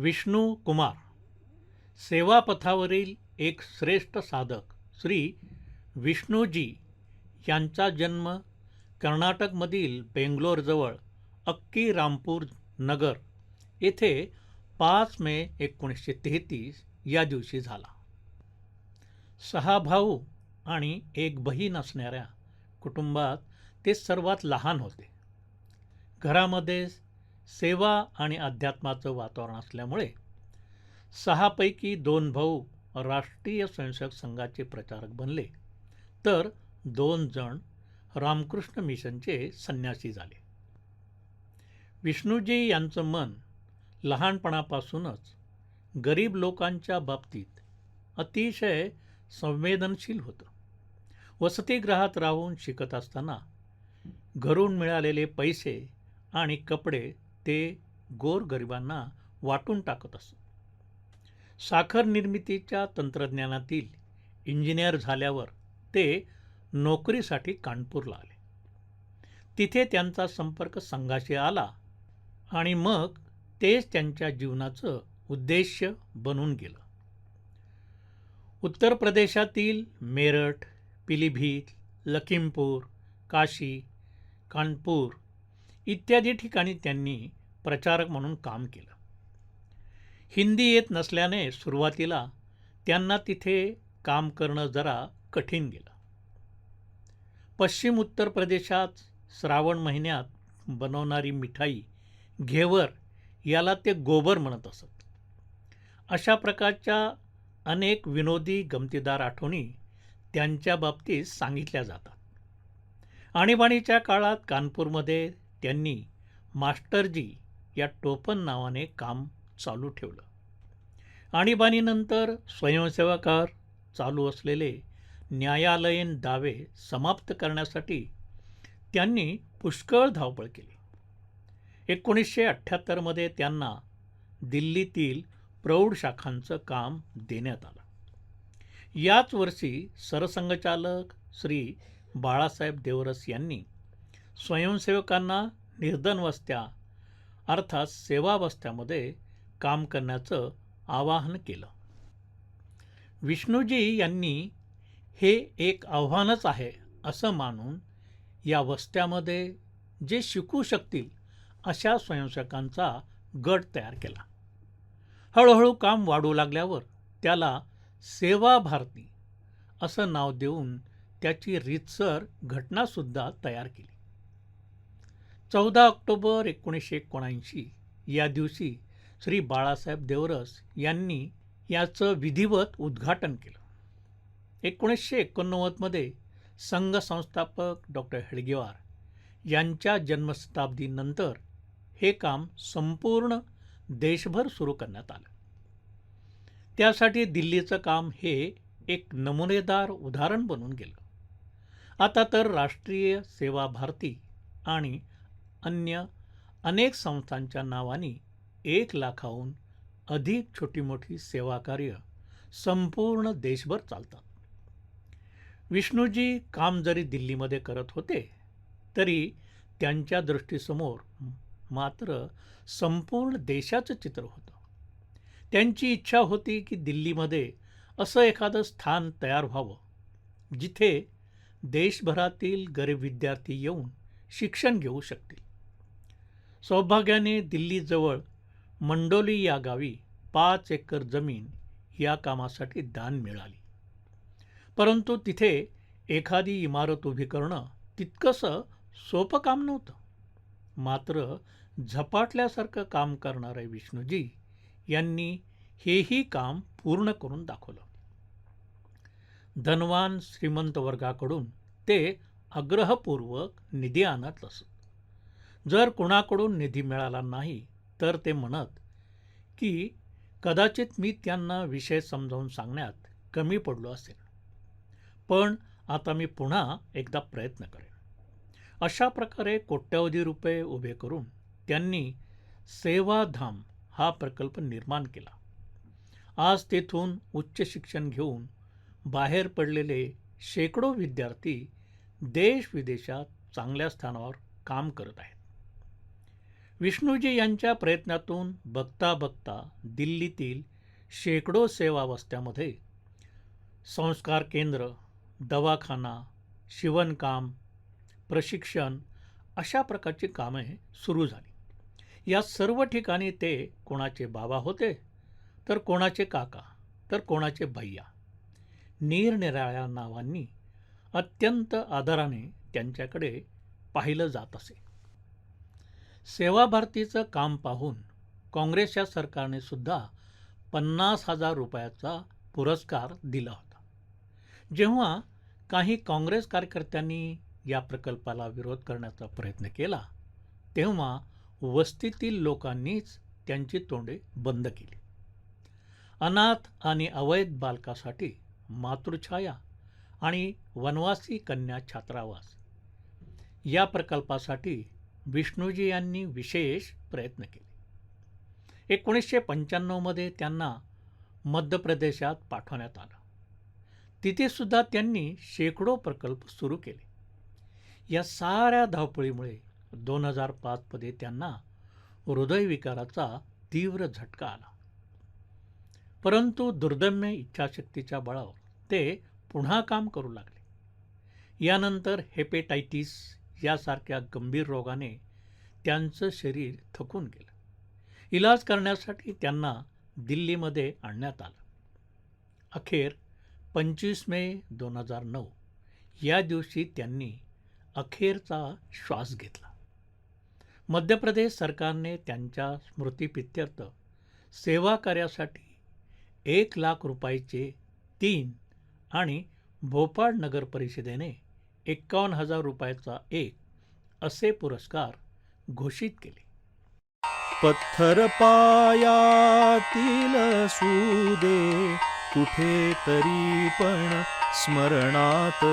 विष्णू कुमार. सेवापथावरील एक श्रेष्ठ साधक श्री विष्णूजी यांचा जन्म कर्नाटकमधील बेंगलोरजवळ अक्की रामपूर नगर येथे पाच मे एकोणीसशे तेहतीस या दिवशी झाला. सहा भाऊ आणि एक बहीण असणाऱ्या कुटुंबात ते सर्वात लहान होते. घरामध्ये सेवा आणि अध्यात्माचं वातावरण असल्यामुळे सहापैकी दोन भाऊ राष्ट्रीय स्वयंसेवक संघाचे प्रचारक बनले. तर दोन जण रामकृष्ण मिशनचे संन्यासी झाले. विष्णूजी यांचं मन लहानपणापासूनच गरीब लोकांच्या बाबतीत अतिशय संवेदनशील होतं. वसतिगृहात राहून शिकत असताना घरून मिळालेले पैसे आणि कपडे ते गोरगरिबांना वाटून टाकत असत. साखर निर्मितीच्या तंत्रज्ञानातील इंजिनियर झाल्यावर ते नोकरीसाठी कानपूरला आले. तिथे त्यांचा संपर्क संघाशी आला आणि मग तेच त्यांच्या जीवनाचं उद्देश बनून गेलं. उत्तर प्रदेशातील मेरठ पिलीभीत लखीमपूर काशी कानपूर इत्यादी ठिकाणी त्यांनी प्रचारक म्हणून काम केलं. हिंदी येत नसल्याने सुरुवातीला त्यांना तिथे काम करणं जरा कठीण गेलं. पश्चिम उत्तर प्रदेशात श्रावण महिन्यात बनवणारी मिठाई घेवर याला ते गोबर म्हणत असत. अशा प्रकारच्या अनेक विनोदी गमतीदार आठवणी त्यांच्या बाबतीत सांगितल्या जातात. आणीबाणीच्या काळात कानपूरमध्ये त्यांनी मास्टरजी या टोपण नावाने काम चालू ठेवलं. आणीबाणीनंतर स्वयंसेवकार चालू असलेले न्यायालयीन दावे समाप्त करण्यासाठी त्यांनी पुष्कळ धावपळ केली. एकोणीसशे अठ्ठ्याहत्तरमध्ये त्यांना दिल्लीतील प्रौढ शाखांचं काम देण्यात आलं. याच वर्षी सरसंघचालक श्री बाळासाहेब देवरस यांनी स्वयंसेवकांना निर्धन वस्त्या अर्थात सेवावस्थ्यामध्ये काम करण्याचं आवाहन केलं. विष्णूजी यांनी हे एक आव्हानच आहे असं मानून या वस्त्यामध्ये जे शिकू शकतील अशा स्वयंसेवकांचा गट तयार केला. हळूहळू काम वाढू लागल्यावर त्याला सेवा भारती असं नाव देऊन त्याची रीतसर घटनासुद्धा तयार केली. चौदा ऑक्टोबर एकोणीसशे एकोणऐंशी या दिवशी श्री बाळासाहेब देवरस यांनी याचं विधिवत उद्घाटन केलं. एकोणीसशे एकोणनव्वदमध्ये संघ संस्थापक डॉक्टर हेडगेवार यांच्या जन्मशताब्दीनंतर हे काम संपूर्ण देशभर सुरू करण्यात आलं. त्यासाठी दिल्लीचं काम हे एक नमुनेदार उदाहरण बनून गेलं. आता तर राष्ट्रीय सेवा भारती आणि अन्य अनेक संस्थांच्या नावाने एक लाखाहून अधिक छोटी मोठी सेवाकार्य संपूर्ण देशभर चालतात विष्णूजी काम जरी दिल्लीमध्ये करत होते तरी त्यांच्या दृष्टीसमोर मात्र संपूर्ण देशाचं चित्र होतं. त्यांची इच्छा होती की दिल्लीमध्ये असं एखादं स्थान तयार व्हावं जिथे देशभरातील गरीब विद्यार्थी येऊन शिक्षण घेऊ शकतील. सौभाग्याने दिल्लीजवळ मंडोली या गावी पाच एकर जमीन या कामासाठी दान मिळाली. परंतु तिथे एखादी इमारत उभी करणं तितकंसं सोपं काम नव्हतं. मात्र झपाटल्यासारखं काम करणारे विष्णूजी यांनी हेही काम पूर्ण करून दाखवलं. धनवान श्रीमंत वर्गाकडून ते आग्रहपूर्वक निधी आणत असत. जर कुणाकडून निधी मिळाला नाही तर ते म्हणत की कदाचित मी त्यांना विषय समजावून सांगण्यात कमी पडलो असेल. पण आता मी पुन्हा एकदा प्रयत्न करेन. अशा प्रकारे कोट्यवधी रुपये उभे करून त्यांनी सेवाधाम हा प्रकल्प निर्माण केला. आज तेथून उच्च शिक्षण घेऊन बाहेर पडलेले शेकडो विद्यार्थी देश विदेशात चांगल्या स्थानावर काम करत आहेत. विष्णूजी यांच्या प्रयत्नातून बघता बघता दिल्लीतील शेकडो सेवावस्थ्यामध्ये संस्कार केंद्र दवाखाना शिवणकाम प्रशिक्षण अशा प्रकारची कामे सुरू झाली. या सर्व ठिकाणी ते कोणाचे बाबा होते तर कोणाचे काका तर कोणाचे भैया निरनिराळ्या नावांनी अत्यंत आदराने त्यांच्याकडे पाहिलं जात असे. सेवाभारतीचं काम पाहून काँग्रेसच्या सरकारने सुद्धा पन्नास हजार रुपयाचा पुरस्कार दिला होता. जेव्हा काही काँग्रेस कार्यकर्त्यांनी या प्रकल्पाला विरोध करण्याचा प्रयत्न केला तेव्हा वस्तीतील लोकांनीच त्यांची तोंडे बंद केली. अनाथ आणि अवैध बालकासाठी मातृछाया आणि वनवासी कन्या छात्रावास या प्रकल्पासाठी विष्णूजी यांनी विशेष प्रयत्न केले. एकोणीसशे पंच्याण्णवमध्ये त्यांना मध्य प्रदेशात पाठवण्यात आलं. तिथेसुद्धा त्यांनी शेकडो प्रकल्प सुरू केले. या साऱ्या धावपळीमुळे दोन हजार पाचमध्ये त्यांना हृदयविकाराचा तीव्र झटका आला. परंतु दुर्दम्य इच्छाशक्तीच्या बळावर ते पुन्हा काम करू लागले. यानंतर हेपेटायटिस यासारख्या गंभीर रोगाने त्यांचं शरीर थकून गेलं. इलाज करण्यासाठी त्यांना दिल्लीमध्ये आणण्यात आलं. अखेर पंचवीस मे दोन हजार नऊ या दिवशी त्यांनी अखेरचा श्वास घेतला. मध्य प्रदेश सरकारने त्यांच्या स्मृतिपित्यर्थ सेवा कार्यासाठी एक लाख रुपयाचे तीन आणि भोपाळ नगर परिषदेने एक्कावन्न हजार रुपयाचा एक असे पुरस्कार घोषित केले. पत्थर पायातील सुदे कुठे तरी पण स्मरणात.